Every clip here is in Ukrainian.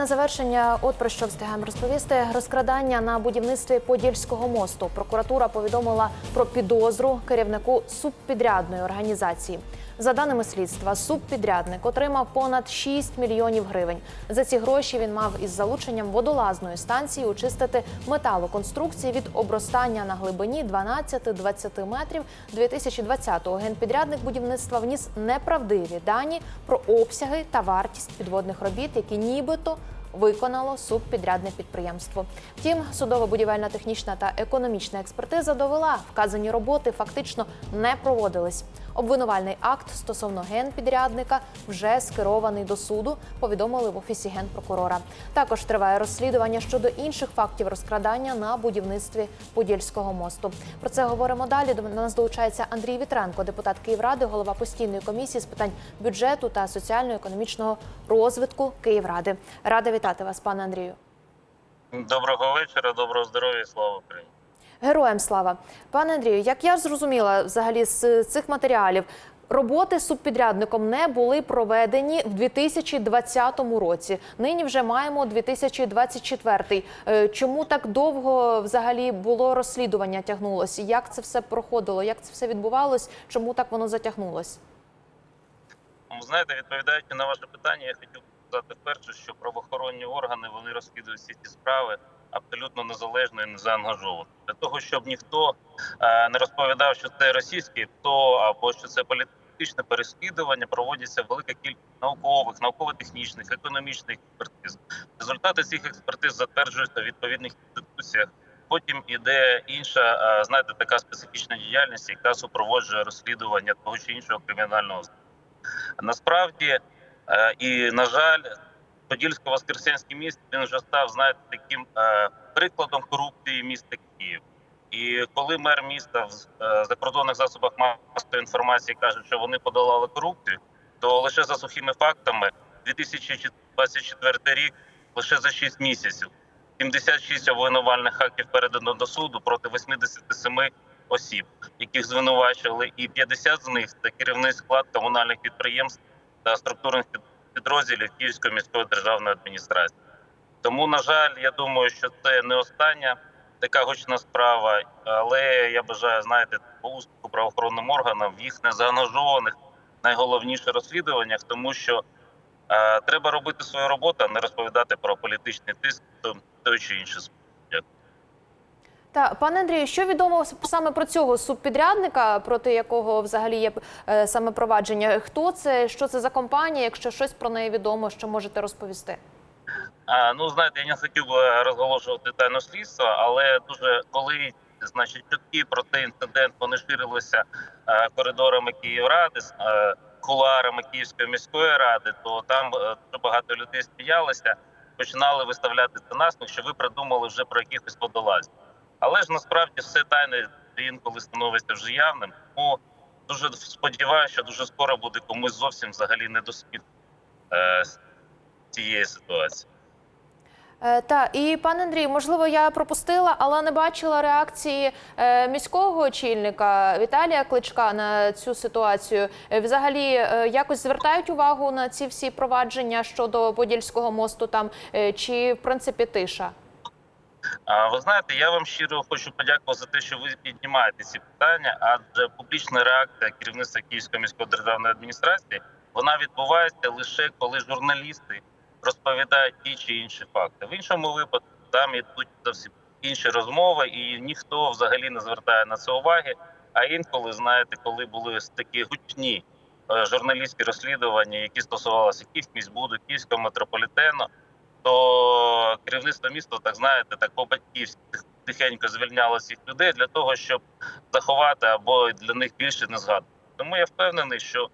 На завершення, от про що встигаємо розповісти. Розкрадання на будівництві Подільського мосту. Прокуратура повідомила про підозру керівнику субпідрядної організації. За даними слідства, субпідрядник отримав понад 6 мільйонів гривень. За ці гроші він мав із залученням водолазної станції очистити металоконструкції від обростання на глибині 12-20 метрів. 2020-го генпідрядник будівництва вніс неправдиві дані про обсяги та вартість підводних робіт, які нібито виконало субпідрядне підприємство. Втім, судова будівельна технічна та економічна експертиза довела, вказані роботи фактично не проводились. Обвинувальний акт стосовно генпідрядника вже скерований до суду. Повідомили в офісі генпрокурора. Також триває розслідування щодо інших фактів розкрадання на будівництві Подільського мосту. Про це говоримо далі. До нас долучається Андрій Вітренко, депутат Київради, голова постійної комісії з питань бюджету та соціально-економічного розвитку Київради. Рада вітати вас, пане Андрію. Доброго вечора, доброго здоров'я, слава Україні. Героям слава, пане Андрію. Як я зрозуміла взагалі з цих матеріалів, роботи субпідрядником не були проведені в 2020 році. Нині вже маємо 2024. Е, Чому так довго взагалі було розслідування тягнулося? Як це все проходило? Як це все відбувалось? Чому так воно затягнулось? Ну, Знаєте, відповідаючи на ваше питання, я хотів сказати вперше, що правоохоронні органи вони розслідують всі ці справи абсолютно незалежно і незаангажовано. Для того, щоб ніхто е, не розповідав, що це російський ПТО або що це політичне переслідування, проводиться велика кількість наукових, науково-технічних, економічних експертиз. Результати цих експертиз затверджуються в відповідних інституціях. Потім іде інша, е, знаєте, така специфічна діяльність, яка супроводжує розслідування того чи іншого кримінального. Насправді, е, і на жаль, Подільсько-Воскресенський міст він вже став знаєте, таким е, прикладом корупції міста Київ. І коли мер міста в е, закордонних засобах масової інформації каже, що вони подолали корупцію, то лише за сухими фактами 2024 рік, лише за 6 місяців, 76 обвинувальних актів передано до суду проти 87 осіб, яких звинувачували, і 50 з них це керівний склад комунальних підприємств та структурних під- підрозділів Київської міської державної адміністрації. Тому, на жаль, я думаю, що це не остання така гучна справа, але я бажаю, знаєте, успіху правоохоронним органам в їх незаангажованих найголовніше розслідуваннях, тому що е, треба робити свою роботу, а не розповідати про політичний тиск то- той чи інший спосіб. Та пане Андрію, що відомо саме про цього субпідрядника, проти якого взагалі є е, саме провадження? Хто це? Що це за компанія? Якщо щось про неї відомо, що можете розповісти? А, ну знаєте, я не хотів би розголошувати тайну слідство, але дуже коли значить чутки про цей інцидент вони ширилися е, коридорами Київради, е, кулуарами Київської міської ради, то там е, дуже багато людей сміялися, починали виставляти це наслідок, що ви придумали вже про якихось водолазів. Але ж насправді все тайне інколи становиться вже явним. Тому дуже сподіваюся, що дуже скоро буде комусь зовсім взагалі не до сміху е, цієї ситуації. Е, Та і пане Андрій, можливо, я пропустила, але не бачила реакції е, міського очільника Віталія Кличка на цю ситуацію. Е, Взагалі, якось звертають увагу на ці всі провадження щодо Подільського мосту, там чи в принципі тиша? А ви знаєте, я вам щиро хочу подякувати за те, що ви піднімаєте ці питання, адже публічна реакція керівництва Київської міської державної адміністрації вона відбувається лише коли журналісти розповідають ті чи інші факти. В іншому випадку там ідуть зовсім інші розмови, і ніхто взагалі не звертає на це уваги. А інколи, знаєте, коли були такі гучні е, журналістські розслідування, які стосувалися Київміськбуду, Київського метрополітену, то керівництво міста, так знаєте, так по-батьківськи тихенько звільняло цих людей для того, щоб заховати або для них більше не згадувати. Тому я впевнений, що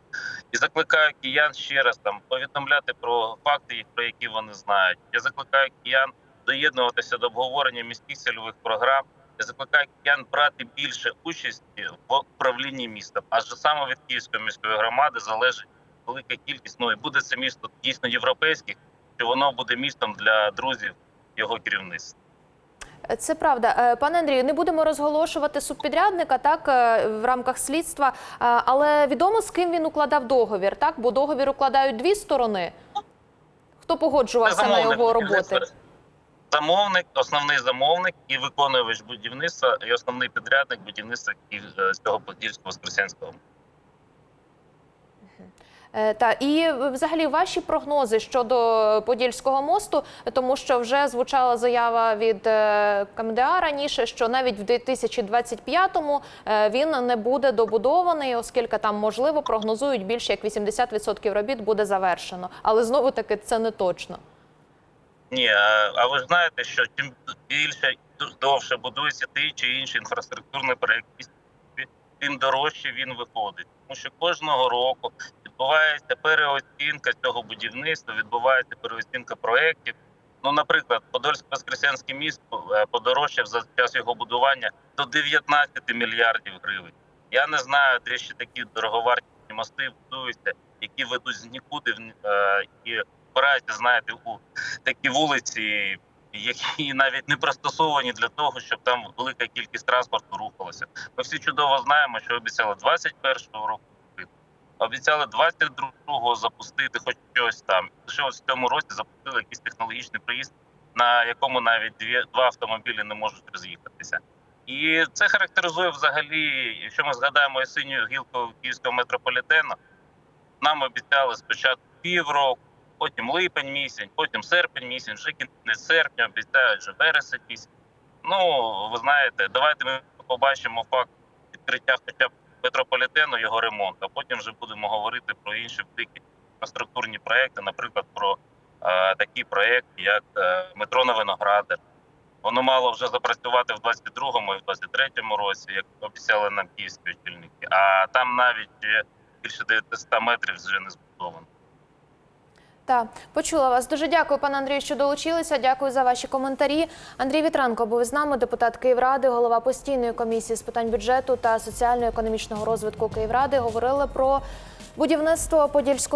і закликаю киян ще раз там повідомляти про факти, про які вони знають. Я закликаю киян доєднуватися до обговорення міських цільових програм. Я закликаю киян брати більше участі в управлінні містом, адже саме від Київської міської громади залежить велика кількість. Ну і буде це місто дійсно європейське, що воно буде містом для друзів його керівництва. Це правда, Е, пане Андрію. Не будемо розголошувати субпідрядника так е, в рамках слідства, е, але відомо з ким він укладав договір, так бо договір укладають дві сторони. Хто погоджувався на його роботи? Замовник, основний замовник і виконувач будівництва, і основний підрядник будівництва цього Подільського Воскресенського. Е, Та і е, взагалі ваші прогнози щодо Подільського мосту, тому що вже звучала заява від е, КМДА раніше, що навіть в 2025-му е, він не буде добудований, оскільки там можливо прогнозують більше як 80% робіт буде завершено. Але знову таки це не точно. Ні, а, ви знаєте, що чим більше довше будується той чи інший інфраструктурний проект, тим дорожче він виходить. Тому що кожного року відбувається переоцінка цього будівництва, відбувається переоцінка проєктів. Ну, наприклад, Подольсько-Воскресенський міст е, подорожчав за час його будування до 19 мільярдів гривень. Я не знаю, де ще такі дороговартісні мости будуються, які ведуть з нікуди е, і впираються, знаєте, у такі вулиці, які навіть не пристосовані для того, щоб там велика кількість транспорту рухалася. Ми всі чудово знаємо, що обіцяли 21-го року, обіцяли 22-го запустити хоч щось там. Лише ось в цьому році запустили якийсь технологічний проїзд, на якому навіть дві два автомобілі не можуть роз'їхатися. І це характеризує взагалі, якщо ми згадаємо і синю гілку київського метрополітену, нам обіцяли спочатку півроку, потім липень місяць, потім серпень місяць, вже кінець серпня, обіцяють вже вересень місяць. Ну, ви знаєте, давайте ми побачимо факт відкриття хоча б метрополітену, його ремонт, а потім вже будемо говорити про інші великі інфраструктурні проекти, наприклад, про е, такий проект, як е, метро на Виноградар. Воно мало вже запрацювати в 22-му і в 23-му році, як обіцяли нам київські очільники. А там навіть більше 900 метрів вже не збудовано. Так, почула вас. Дуже дякую, пане Андрію, що долучилися. Дякую за ваші коментарі. Андрій Вітренко був з нами, депутат Київради, голова постійної комісії з питань бюджету та соціально-економічного розвитку Київради. Говорили про будівництво Подільського